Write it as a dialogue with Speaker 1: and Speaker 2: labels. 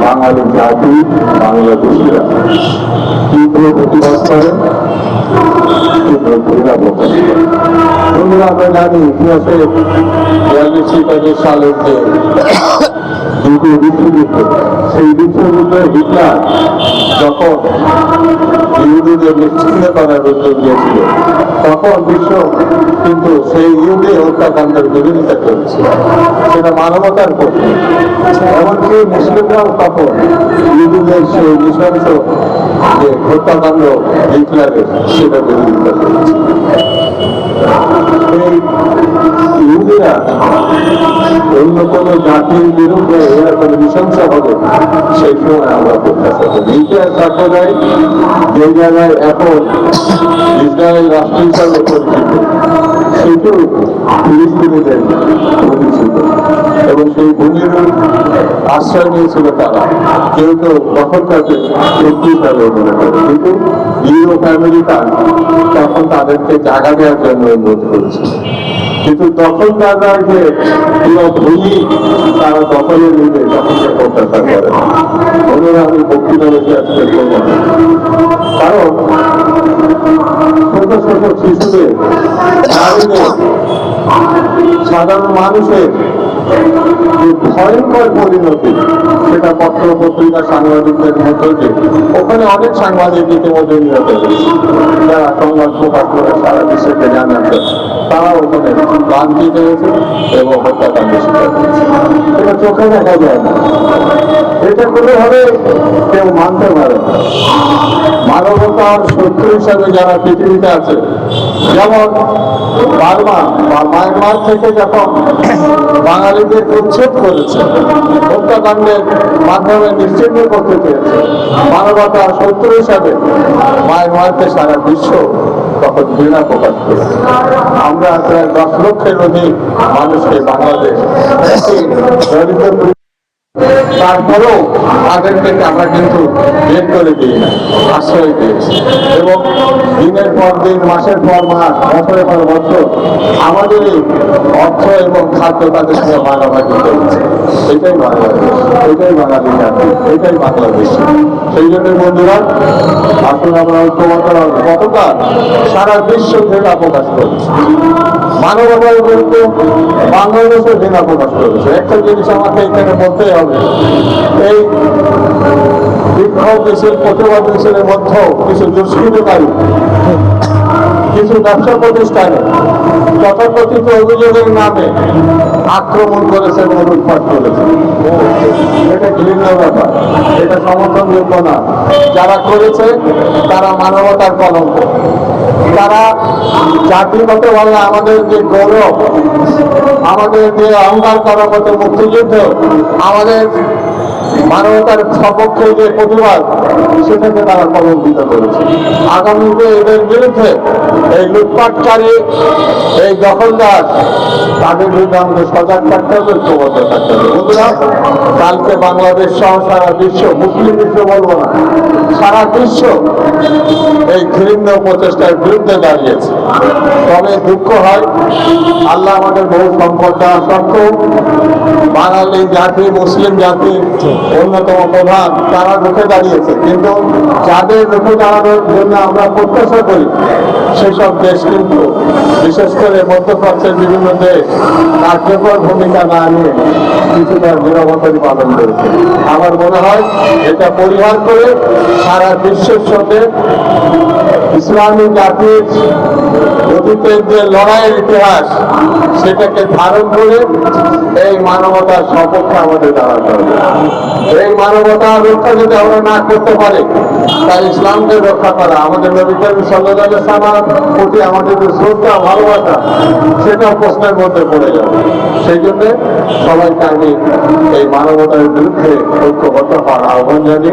Speaker 1: বাঙালি জাতি, বাংলাদেশিরা তীব্র প্রতিবাদ করে সেই বিশ্বযুদ্ধে হিটলার যখন ইহুদিদের নিশ্চিন্ন করার তখন বিশ্ব কিন্তু সেই ইহুদি হত্যাকাণ্ডের বিরোধিতা করছে। সেটা মানবতার পক্ষে। এমনকি মুসলিমরাও তখন ইহুদিদের সেই নৃশংস যে হত্যাকাণ্ড হিটলারের সেটা বিরোধিতা করছে। ইহুদিরা অন্য কোনো জাতির বিরুদ্ধে এরকম নৃশংস হবে সময় আমরা প্রত্যাশা করি। ইতিহাস দেখা যায়, যে জায়গায় এখন ইসরায়েল রাষ্ট্র হিসাবে পরিচিত সেটু ফিলিস্তিনিদের প্রতিষ্ঠিত এবং সেই ভূমির আশ্রয় নিয়েছিল তারা। কেউ কেউ করতে শক্তি হিসাবে মনে করে। কিন্তু ইউরোপ আমেরিকা তখন তাদেরকে জায়গা দেওয়ার জন্য অনুরোধ করেছিল কিন্তু দখলদাররা যে পুরো ভূমি তারা দখলে নিবে, যখন সে প্রত্যাশা করে। আমি বক্তৃতা বেশি করব কারণ ছোট ছোট শিশুদের সাধারণ মানুষের ভয়ঙ্কর পরিণতি সেটা পত্র পত্রিকা সাংবাদিকদের মধ্যে ওখানে অনেক সাংবাদিক ইতিমধ্যে নিহত যারা সংবাদ প্রকাশ করে সারা বিশ্বকে জানাচ্ছে তারা ওখানে ক্লান্তি হয়েছে এবং হত্যাকাণ্ড শিকার এটা চোখে দেখা যায় না। এটা কোনোভাবে কেউ মানতে পারে মানবতার শত্রু হিসাবে যারা পৃথিবীতে আছে যেমন বার্মা বা মায়ানমার থেকে যখন বাঙালিদের উচ্ছেদ করেছে, হত্যাকাণ্ডের মাধ্যমে নিশ্চিন্ন করতে চেয়েছে মানবতার শত্রু হিসাবে মায়ানমারকে সারা বিশ্ব তখন ঘৃণা প্রকাশ করেছে। আমরা প্রায় দশ লক্ষের অধিক মানুষকে বাংলাদেশ দরিদ্র তারপরেও তাদের থেকে আমরা কিন্তু বের করে দিই না, আশ্রয় দিয়েছি এবং দিনের পর দিন, মাসের পর মাস, বছরের পর বছর আমাদের অর্থ এবং খাদ্য তাদের সঙ্গে ভাগাভাগি করেছে। এটাই বাংলাদেশ, এটাই বাঙালি জাতি, এটাই বাংলাদেশ। সেই জন্য বন্ধুরা, আসলে আমরা ঐক্যবদ্ধ গতকাল সারা বিশ্ব থেকে প্রকাশ করেছে। মানবতার বিরুদ্ধে বাংলাদেশও ঘৃণা প্রকাশ করেছে, একটা জিনিস আমাকে এখানে বলতেই হবে। এই বিক্ষোভ মিছিল প্রতিবাদ মিছিলের মধ্যেও কিছু দুষ্কৃতকারী, কিছু ব্যবসা প্রতিষ্ঠানে তথাকথিত অভিযোগের নামে আক্রমণ করেছে এবং লুটপাট করেছে। এটা ঘৃণ্য ব্যাপার, এটা সমর্থনযোগ্য না। যারা করেছে, তারা মানবতার কলঙ্ক। তারা জাতিগত বলে আমাদের যে গৌরব আমাদের যে অহংকার করার মতো মুক্তিযুদ্ধ আমাদের মানবতার সপক্ষে যে প্রতিবাদ, সেটাকে তারা কলঙ্কিত করেছে। আগামীতে এদের বিরুদ্ধে এই লুটপাটকারী এই দখলদার, তাদের বিরুদ্ধে আমাদের সজাগ থাকতে হবে, ঐক্যবদ্ধ থাকতে হবে। বন্ধুরা, কালকে বাংলাদেশ সহ সারা বিশ্ব মুসলিম বিশ্ব বলব না, সারা বিশ্ব এই ঘৃণ্য প্রচেষ্টার বিরুদ্ধে দাঁড়িয়েছে। তবে দুঃখ হয়, আল্লাহ আমাদের বহু সম্পদ দেওয়া সত্ত্বেও, বাঙালি জাতি, মুসলিম জাতি অন্যতম প্রধান তারা রুখে দাঁড়িয়েছে। কিন্তু যাদের রুখে দাঁড়ানোর জন্য আমরা প্রত্যাশা করি, সেসব দেশ কিন্তু বিশেষ করে মধ্যপ্রাচ্যের বিভিন্ন দেশ কার্যকর ভূমিকা না নিয়ে কিছুটা নিরবতারি পালন করেছে। আমার মনে হয় এটা পরিহার করে সারা বিশ্বের সাথে ইসলামী জাতির অতীতের যে লড়াইয়ের ইতিহাস, সেটাকে ধারণ করে এই মানবতার সপক্ষে আমাদের দাঁড়াতে হবে। এই মানবতার রক্ষা যদি আমরা না করতে পারি তাই ইসলামকে রক্ষা করা, আমাদের নবী করিম সাল্লাহ প্রতি আমাদের যে শ্রদ্ধা, ভালোবাসা, সেটাও প্রশ্নের মধ্যে পড়ে যাবে। সেই জন্য সবাইকে আমি এই মানবতার বিরুদ্ধে ঐক্যবদ্ধ হওয়ার আহ্বান জানি।